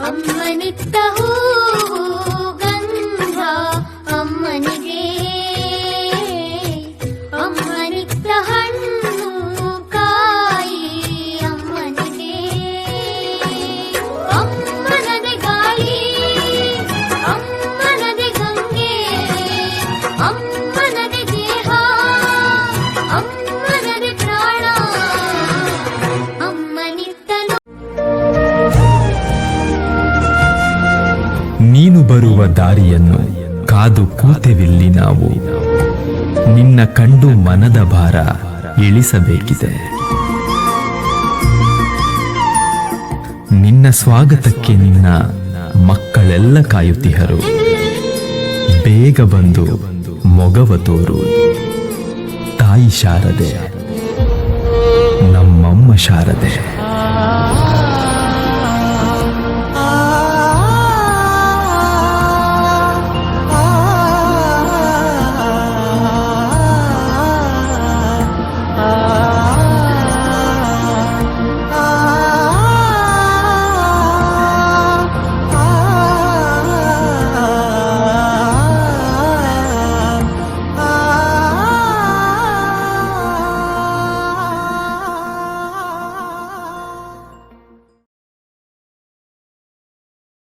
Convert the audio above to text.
అమ్మనిత్త ನೀನು ಬರುವ ದಾರಿಯನ್ನು ಕಾದು ಕೂತೆವಿಲ್ಲಿ ನಾವು. ನಿನ್ನ ಕಂಡು ಮನದ ಭಾರ ಇಳಿಸಬೇಕಿದೆ. ನಿನ್ನ ಸ್ವಾಗತಕ್ಕೆ ನಿನ್ನ ಮಕ್ಕಳೆಲ್ಲ ಕಾಯುತ್ತಿಹರು. ಬೇಗ ಬಂದು ಮೊಗವ ತೋರು. ತಾಯಿ ಶಾರದೆ, ನಮ್ಮಮ್ಮ ಶಾರದೆ.